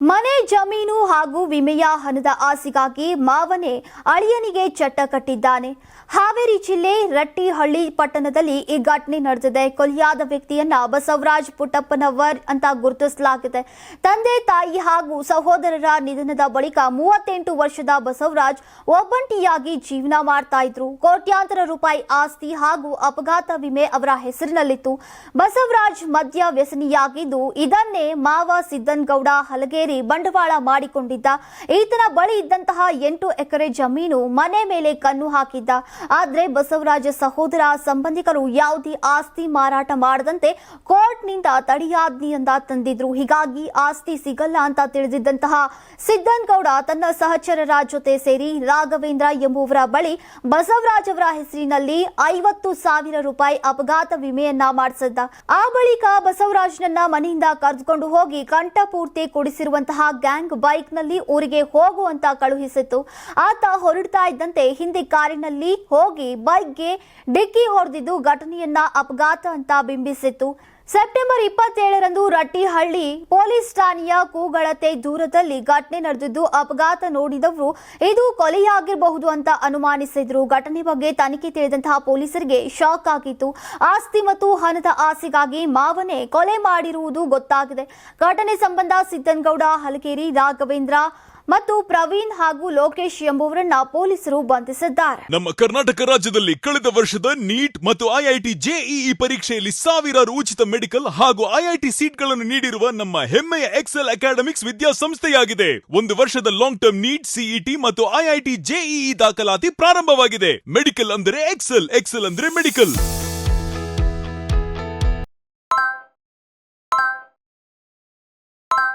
ಮನೆ ಜಮೀನು ಹಾಗೂ ವಿಮೆಯ ಹಣದ ಆಸೆಗಾಗಿ ಮಾವನೇ ಅಳಿಯನಿಗೆ ಚಟ್ಟ ಕಟ್ಟಿದ್ದಾನೆ. ಹಾವೇರಿ ಜಿಲ್ಲೆ ರಟ್ಟಿಹಳ್ಳಿ ಪಟ್ಟಣದಲ್ಲಿ ಈ ಘಟನೆ ನಡೆದಿದೆ. ಕೊಲೆಯಾದ ವ್ಯಕ್ತಿಯನ್ನ ಬಸವರಾಜ್ ಪುಟ್ಟಪ್ಪನವರ್ ಅಂತ ಗುರುತಿಸಲಾಗಿದೆ. ತಂದೆ, ತಾಯಿ ಹಾಗೂ ಸಹೋದರರ ನಿಧನದ ಬಳಿಕ ಮೂವತ್ತೆಂಟು ವರ್ಷದ ಬಸವರಾಜ್ ಒಬ್ಬಂಟಿಯಾಗಿ ಜೀವನ ಮಾಡ್ತಾ ಇದ್ರು. ಕೋಟ್ಯಾಂತರ ರೂಪಾಯಿ ಆಸ್ತಿ ಹಾಗೂ ಅಪಘಾತ ವಿಮೆ ಅವರ ಹೆಸರಿನಲ್ಲಿತ್ತು. ಬಸವರಾಜ್ ಮದ್ಯ ವ್ಯಸನಿಯಾಗಿದ್ದು ಇದನ್ನೇ ಮಾವ ಸಿದ್ದನಗೌಡ ಹಲಗೇರಿ ಬಂಡವಾಳ ಮಾಡಿಕೊಂಡಿದ್ದ. ಈತನ ಬಳಿ ಇದ್ದಂತಹ ಎಂಟು ಎಕರೆ ಜಮೀನು ಮನೆ ಮೇಲೆ ಕಣ್ಣು ಹಾಕಿದ್ದ. ಆದ್ರೆ ಬಸವರಾಜ ಸಹೋದರ ಸಂಬಂಧಿಕರು ಯಾವುದೇ ಆಸ್ತಿ ಮಾರಾಟ ಮಾಡದಂತೆ ಕೋರ್ಟ್ನಿಂದ ತಡೆಯಾಜ್ಞೆಯಿಂದ ತಂದಿದ್ರು. ಹೀಗಾಗಿ ಆಸ್ತಿ ಸಿಗಲ್ಲ ಅಂತ ತಿಳಿದಿದ್ದಂತಹ ಸಿದ್ದನಗೌಡ ತನ್ನ ಸಹಚರರ ಜೊತೆ ಸೇರಿ ರಾಘವೇಂದ್ರ ಎಂಬುವರ ಬಳಿ ಬಸವರಾಜ್ ಅವರ ಹೆಸರಿನಲ್ಲಿ ಐವತ್ತು ಸಾವಿರ ರೂಪಾಯಿ ಅಪಘಾತ ವಿಮೆಯನ್ನ ಮಾಡಿಸಿದ್ದ. ಆ ಬಳಿಕ ಬಸವರಾಜ್ನನ್ನ ಮನೆಯಿಂದ ಕರೆದುಕೊಂಡು ಹೋಗಿ ಕಂಠಪೂರ್ತಿ ಕುಡಿಸಿರುವಂತಹ ಗ್ಯಾಂಗ್ ಬೈಕ್ನಲ್ಲಿ ಊರಿಗೆ ಹೋಗುವಂತ ಕಳುಹಿಸಿತ್ತು. ಆತ ಹೊರಡ್ತಾ ಇದ್ದಂತೆ ಹಿಂದೆ ಕಾರಿನಲ್ಲಿ ಹೋಗಿ ಬೈಕ್ಗೆ ಡಿಕ್ಕಿ ಹೊಡೆದಿದ್ದು ಘಟನೆಯನ್ನ ಅಪಘಾತ ಅಂತ ಬಿಂಬಿಸಿತ್ತು. ಸೆಪ್ಟೆಂಬರ್ ಇಪ್ಪತ್ತೇಳರಂದು ರಟ್ಟಿಹಳ್ಳಿ ಪೊಲೀಸ್ ಠಾಣೆಯ ಕೂಗಳತೆ ದೂರದಲ್ಲಿ ಘಟನೆ ನಡೆದಿದ್ದು ಅಪಘಾತ ನೋಡಿದವರು, ಇದು ಕೊಲೆಯಾಗಿರಬಹುದು ಅಂತ ಅನುಮಾನಿಸಿದ್ರು. ಘಟನೆ ಬಗ್ಗೆ ತನಿಖೆ ತಿಳಿದಂತಹ ಪೊಲೀಸರಿಗೆ ಶಾಕ್ ಆಗಿತ್ತು. ಆಸ್ತಿ ಮತ್ತು ಹಣದ ಆಸೆಗಾಗಿ ಮಾವನೇ ಕೊಲೆ ಮಾಡಿರುವುದು ಗೊತ್ತಾಗಿದೆ. ಘಟನೆ ಸಂಬಂಧ ಸಿದ್ದನಗೌಡ ಹಲಕೇರಿ ರಾಘವೇಂದ್ರ ಮತ್ತು ಪ್ರವೀಣ್ ಹಾಗೂ ಲೋಕೇಶ್ ಎಂಬುವರನ್ನ ಪೊಲೀಸರು ಬಂಧಿಸಿದ್ದಾರೆ. ನಮ್ಮ ಕರ್ನಾಟಕ ರಾಜ್ಯದಲ್ಲಿ ಕಳೆದ ವರ್ಷದ ನೀಟ್ ಮತ್ತು ಐಐಟಿ ಜೆಇಇ ಪರೀಕ್ಷೆಯಲ್ಲಿ ಸಾವಿರಾರು ಉಚಿತ ಮೆಡಿಕಲ್ ಹಾಗೂ ಐಐಟಿ ಸೀಟ್ಗಳನ್ನು ನೀಡಿರುವ ನಮ್ಮ ಹೆಮ್ಮೆಯ ಎಕ್ಸೆಲ್ ಅಕಾಡೆಮಿಕ್ಸ್ ವಿದ್ಯಾಸಂಸ್ಥೆಯಾಗಿದೆ. ಒಂದು ವರ್ಷದ ಲಾಂಗ್ ಟರ್ಮ್ ನೀಟ್, ಸಿಇಟಿ ಮತ್ತು ಐಐಟಿ ಜೆಇಇ ದಾಖಲಾತಿ ಪ್ರಾರಂಭವಾಗಿದೆ. ಮೆಡಿಕಲ್ ಅಂದರೆ ಎಕ್ಸೆಲ್ ಎಕ್ಸೆಲ್ ಅಂದ್ರೆ ಮೆಡಿಕಲ್.